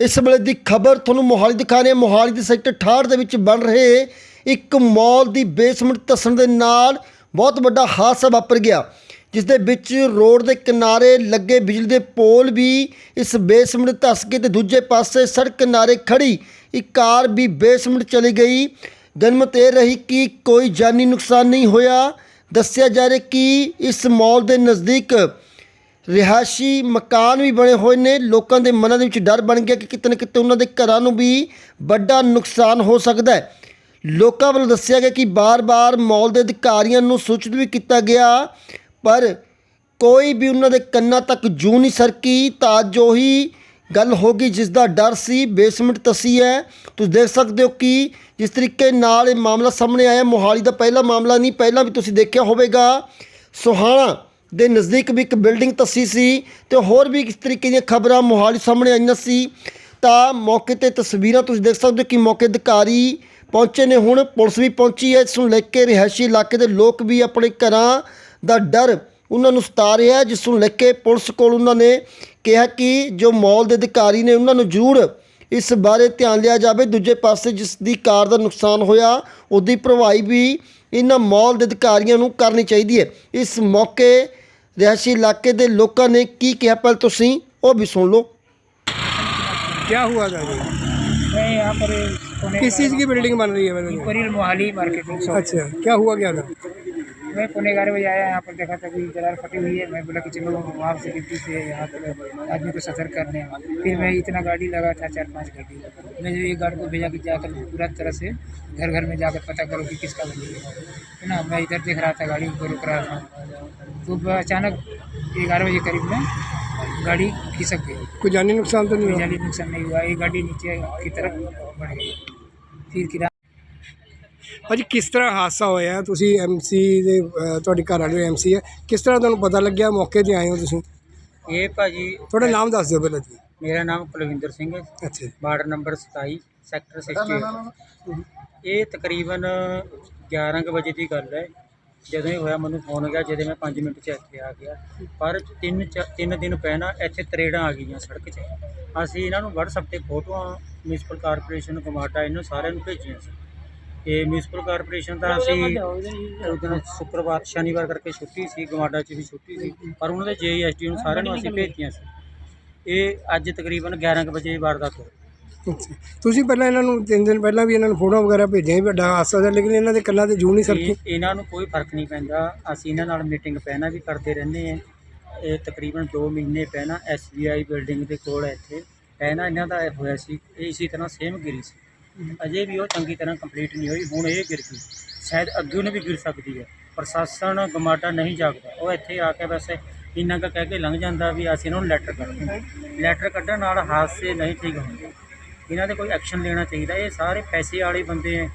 ਇਸ ਵੇਲੇ ਦੀ ਖਬਰ ਤੁਹਾਨੂੰ ਮੋਹਾਲੀ ਦਿਖਾ ਰਹੇ ਹਾਂ। ਮੋਹਾਲੀ ਦੇ ਸੈਕਟਰ 68 ਦੇ ਵਿੱਚ ਬਣ ਰਹੇ ਇੱਕ ਮਾਲ ਦੀ ਬੇਸਮੈਂਟ ਧੱਸਣ ਦੇ ਨਾਲ ਬਹੁਤ ਵੱਡਾ ਹਾਦਸਾ ਵਾਪਰ ਗਿਆ, ਜਿਸ ਦੇ ਵਿੱਚ ਰੋਡ ਦੇ ਕਿਨਾਰੇ ਲੱਗੇ ਬਿਜਲੀ ਦੇ ਪੋਲ ਵੀ ਇਸ ਬੇਸਮੈਂਟ ਧੱਸ ਕੇ ਤੇ ਦੂਜੇ ਪਾਸੇ ਸੜਕ ਕਿਨਾਰੇ ਖੜੀ ਇੱਕ ਕਾਰ ਵੀ ਬੇਸਮੈਂਟ ਚਲੀ ਗਈ। ਗਨਮਤ ਇਹ ਰਹੀ ਕਿ ਕੋਈ ਜਾਨੀ ਨੁਕਸਾਨ ਨਹੀਂ ਹੋਇਆ। ਦੱਸਿਆ ਜਾ ਰਿਹਾ ਕਿ ਇਸ ਮਾਲ ਦੇ ਨਜ਼ਦੀਕ ਰਿਹਾਇਸ਼ੀ ਮਕਾਨ ਵੀ ਬਣੇ ਹੋਏ ਨੇ। ਲੋਕਾਂ ਦੇ ਮਨਾਂ ਦੇ ਵਿੱਚ ਡਰ ਬਣ ਗਿਆ ਕਿ ਕਿਤੇ ਨਾ ਕਿਤੇ ਉਹਨਾਂ ਦੇ ਘਰਾਂ ਨੂੰ ਵੀ ਵੱਡਾ ਨੁਕਸਾਨ ਹੋ ਸਕਦਾ ਹੈ। ਲੋਕਾਂ ਵੱਲੋਂ ਦੱਸਿਆ ਗਿਆ ਕਿ ਬਾਰ-ਬਾਰ ਮੌਲ ਦੇ ਅਧਿਕਾਰੀਆਂ ਨੂੰ ਸੂਚਿਤ ਵੀ ਕੀਤਾ ਗਿਆ, ਪਰ ਕੋਈ ਵੀ ਉਹਨਾਂ ਦੇ ਕੰਨਾਂ ਤੱਕ ਜੂ ਨਹੀਂ ਸਰਕੀ, ਤਾਂ ਜੋ ਹੀ ਗੱਲ ਹੋ ਗਈ ਜਿਸ ਦਾ ਡਰ ਸੀ। ਬੇਸਮੈਂਟ ਤਸੀ ਹੈ। ਤੁਸੀਂ ਦੇਖ ਸਕਦੇ ਹੋ ਕਿ ਜਿਸ ਤਰੀਕੇ ਨਾਲ ਇਹ ਮਾਮਲਾ ਸਾਹਮਣੇ ਆਇਆ, ਮੋਹਾਲੀ ਦਾ ਪਹਿਲਾ ਮਾਮਲਾ ਨਹੀਂ, ਪਹਿਲਾਂ ਵੀ ਤੁਸੀਂ ਦੇਖਿਆ ਹੋਵੇਗਾ। ਸੋਹਾਣਾ ਦੇ ਨਜ਼ਦੀਕ ਵੀ ਇੱਕ ਬਿਲਡਿੰਗ ਤਸੀ ਸੀ ਤੇ ਹੋਰ ਵੀ ਇਸ ਤਰੀਕੇ ਦੀਆਂ ਖਬਰਾਂ ਮੋਹਾਲੀ ਸਾਹਮਣੇ ਆਈਆਂ ਸੀ। ਤਾਂ ਮੌਕੇ ਤੇ ਤਸਵੀਰਾਂ ਤੁਸੀਂ ਦੇਖ ਸਕਦੇ ਹੋ ਕਿ ਮੌਕੇ ਅਧਿਕਾਰੀ ਪਹੁੰਚੇ ਨੇ। ਹੁਣ ਪੁਲਿਸ ਵੀ ਪਹੁੰਚੀ ਹੈ। ਇਸ ਨੂੰ ਲੈ ਕੇ ਰਿਹਾਇਸ਼ੀ ਇਲਾਕੇ ਦੇ ਲੋਕ ਵੀ ਆਪਣੇ ਘਰਾਂ ਦਾ ਡਰ ਉਹਨਾਂ ਨੂੰ ਸਤਾ ਰਿਹਾ ਜਿਸ ਨੂੰ ਲੈ ਕੇ ਪੁਲਿਸ ਕੋਲ ਉਹਨਾਂ ਨੇ ਕਿਹਾ ਕਿ ਜੋ ਮੌਲ ਦੇ ਅਧਿਕਾਰੀ ਨੇ ਉਹਨਾਂ ਨੂੰ ਜ਼ਰੂਰ ਇਸ ਬਾਰੇ ਧਿਆਨ ਲਿਆ ਜਾਵੇ। ਦੂਜੇ ਪਾਸੇ ਜਿਸ ਦੀ ਕਾਰ ਦਾ ਨੁਕਸਾਨ ਹੋਇਆ, ਉਹਦੀ ਭਰਵਾਈ ਵੀ ਇਹਨਾਂ ਮਾਲ ਦੇ ਅਧਿਕਾਰੀਆਂ ਨੂੰ ਕਰਨੀ ਚਾਹੀਦੀ ਹੈ। ਇਸ ਮੌਕੇ ਰਿਹਾਇਸ਼ੀ ਇਲਾਕੇ ਦੇ ਲੋਕਾਂ ਨੇ ਕੀ ਕਿਹਾ ਪਹਿਲ ਤੁਸੀਂ ਉਹ ਵੀ ਸੁਣ ਲਓ क्या हुआ था जी मैं यहाँ पर पुणे किस चीज़ की बिल्डिंग बन रही है मैंने परिल मोहाली मार्केटिंग शॉप अच्छा क्या हुआ क्या था मैं पुणे ग्यारह बजे आया यहाँ पर देखा था कि दरार फटी हुई है। मैं बोला कि चलो वहाँ से ड्यूटी से यहाँ पर आदमी को सतर्क करने फिर मैं इतना गाड़ी लगा था चार पाँच गाड़ी। मैं जो एक गाड़ी को भेजा कि जाकर पूरा तरह से घर घर में जाकर पता करो कि किसका बंदी है। ना? मैं इधर देख रहा था गाड़ी को रुक रहा था। तो अचानक ग्यारह बजे करीब में गाड़ी खिसक गई। कोई जानी नुकसान तो नहीं जानी नुकसान नहीं हुआ। एक गाड़ी नीचे की तरफ़ बढ़ गई। फिर किरा ਭਾਜੀ ਕਿਸ ਤਰ੍ਹਾਂ ਹਾਦਸਾ ਹੋਇਆ? ਤੁਸੀਂ ਐਮਸੀ ਦੇ ਅਹ, ਤੁਹਾਡੀ ਘਰ ਵਾਲੇ ਐਮਸੀ ਹੈ ਕਿਸ ਤਰ੍ਹਾਂ ਤੁਹਾਨੂੰ ਪਤਾ ਲੱਗਿਆ? ਮੌਕੇ ਤੇ ਆਏ ਹੋ ਤੁਸੀਂ? ਇਹ ਭਾਜੀ ਤੁਹਾਡਾ ਨਾਮ ਦੱਸ ਦਿਓ ਪਹਿਲਾਂ ਜੀ। ਮੇਰਾ ਨਾਮ ਕੁਲਵਿੰਦਰ ਸਿੰਘ ਹੈ। ਅੱਛਾ ਜੀ। ਵਾਰਡ ਨੰਬਰ 27 ਸੈਕਟਰ 68 ਇਹ ਤਕਰੀਬਨ 11 ਕੁ ਵਜੇ ਦੀ ਗੱਲ ਹੈ। ਜਦੋਂ ਇਹ ਹੋਇਆ ਮੈਨੂੰ ਫੋਨ ਗਿਆ ਜਦੋਂ ਮੈਂ 5 ਮਿੰਟ 'ਚ ਇੱਥੇ ਆ ਗਿਆ। ਪਰ ਤਿੰਨ ਚ- ਤਿੰਨ ਦਿਨ ਪਹਿਲਾਂ ਇੱਥੇ ਤਰੇੜਾਂ ਆ ਗਈਆਂ ਸੜਕ 'ਚ। ਅਸੀਂ ਇਹਨਾਂ ਨੂੰ WhatsApp ਤੇ ਫੋਟੋਆਂ ਮਿਊਨਿਸਪਲ ਕਾਰਪੋਰੇਸ਼ਨ ਕਮਾਟਾ ਇਹਨਾਂ ਸਾਰਿਆਂ ਨੂੰ ਭੇਜੀਆਂ ਸੀ। ਤੇ ਮਿਊਨਿਸਪਲ ਕਾਰਪੋਰੇਸ਼ਨ ਤਾਂ ਅਸੀਂ ਉਸ ਦਿਨ ਸ਼ੁੱਕਰਵਾਰ ਸ਼ਨੀਵਾਰ ਕਰਕੇ ਛੁੱਟੀ ਸੀ ਗਮਾਡਾ 'ਚ ਵੀ ਛੁੱਟੀ ਸੀ। ਪਰ ਉਹਨਾਂ ਦੇ ਜੇਐਸਟੀ ਨੂੰ ਸਾਰਿਆਂ ਨੂੰ ਅਸੀਂ ਭੇਜੀਆਂ ਸੀ। ਇਹ ਅੱਜ ਤਕਰੀਬਨ 11 ਕੁ ਵਜੇ ਵਾਰਦਾਤ ਹੋਈ। ਅੱਛਾ ਤੁਸੀਂ ਪਹਿਲਾਂ ਇਹਨਾਂ ਨੂੰ ਤਿੰਨ ਦਿਨ ਪਹਿਲਾਂ ਵੀ ਇਹਨਾਂ ਨੂੰ ਫੋਟੋਆਂ ਵਗੈਰਾ ਭੇਜੀਆਂ ਸੀ ਵੱਡਾ ਹਾਦਸਾ ਸੀ ਲੇਕਿਨ ਇਹਨਾਂ ਦੇ ਕੰਨਾਂ ਤੇ ਜੂ ਨਹੀਂ ਸਰਕੀ। ਇਹ- ਇਹਨਾਂ ਨੂੰ ਕੋਈ ਫ਼ਰਕ ਨਹੀਂ ਪੈਂਦਾ। ਅਸੀਂ ਇਹਨਾਂ ਨਾਲ ਮੀਟਿੰਗ ਪਹਿਲਾਂ ਵੀ ਕਰਦੇ ਰਹਿੰਦੇ ਹਾਂ। ਇਹ ਤਕਰੀਬਨ 2 ਮਹੀਨੇ ਪਹਿਲਾਂ SBI ਬਿਲਡਿੰਗ ਦੇ ਕੋਲ ਹੈ ਇੱਥੇ। ਪਹਿਲਾਂ ਇਹਨਾਂ ਦਾ ਇਹ ਹੋਇਆ ਸੀ ਇਹ ਇਸੇ ਤਰ੍ਹਾਂ ਸੇਮ ਗਿਰੀ ਸੀ। ਅਜੇ ਵੀ ਉਹ ਚੰਗੀ ਤਰ੍ਹਾਂ ਕੰਪਲੀਟ ਨਹੀਂ ਹੋਈ। ਹੁਣ ਇਹ ਗਿਰ ਗਈ। ਸ਼ਾਇਦ ਅੱਗੇ ਨੂੰ ਵੀ ਗਿਰ ਸਕਦੀ ਹੈ। ਪ੍ਰਸ਼ਾਸਨ ਗਮਾਟਾ ਨਹੀਂ ਜਾਗਦਾ। ਉਹ ਇੱਥੇ ਆ ਕੇ ਵੈਸੇ ਇੰਨਾ ਕੁ ਕਹਿ ਕੇ ਲੰਘ ਜਾਂਦਾ ਵੀ ਅਸੀਂ ਇਹਨਾਂ ਨੂੰ ਲੈਟਰ ਕੱਢਦੇ ਲੈਟਰ ਕੱਢਣ ਨਾਲ ਹਾਦਸੇ ਨਹੀਂ ਠੀਕ ਹੁੰਦੇ। ਇਹਨਾਂ ਦੇ ਕੋਈ ਐਕਸ਼ਨ ਲੈਣਾ ਚਾਹੀਦਾ। ਇਹ ਸਾਰੇ ਪੈਸੇ ਵਾਲੇ ਬੰਦੇ ਹੈ।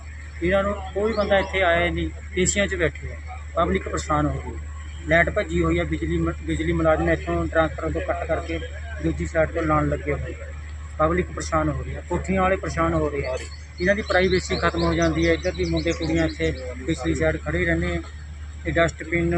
ਇਹਨਾਂ ਨੂੰ ਕੋਈ ਬੰਦਾ ਇੱਥੇ ਆਇਆ ਨਹੀਂ। ਏਸੀਆਂ 'ਚ ਬੈਠੇ ਆ ਪਬਲਿਕ ਪਰੇਸ਼ਾਨ ਹੋ ਗਈ। ਲਾਈਟ ਭੱਜੀ ਹੋਈ ਆ ਬਿਜਲੀ ਮ- ਬਿਜਲੀ ਮੁਲਾਜ਼ਮ ਇੱਥੋਂ ਟਰਾਂਸਫਰ ਤੋਂ ਕੱਟ ਕਰਕੇ ਦੂਜੀ ਸਾਈਡ ਤੋਂ ਲਾਉਣ ਲੱਗੇ ਹੋਏ। ਪਬਲਿਕ ਪਰੇਸ਼ਾਨ ਹੋ ਰਹੀ ਹੈ, ਕੋਠੀਆਂ ਵਾਲੇ ਪਰੇਸ਼ਾਨ ਹੋ ਰਹੇ ਆ ਇਹਨਾਂ ਦੀ ਪ੍ਰਾਈਵੇਸੀ ਖਤਮ ਹੋ ਜਾਂਦੀ ਹੈ। ਇੱਧਰ ਦੀ ਮੁੰਡੇ ਕੁੜੀਆਂ ਇੱਥੇ ਪਿਛਲੀ ਸਾਈਡ ਖੜੇ ਰਹਿੰਦੇ ਆ ਇਹ ਡਸਟਬਿਨ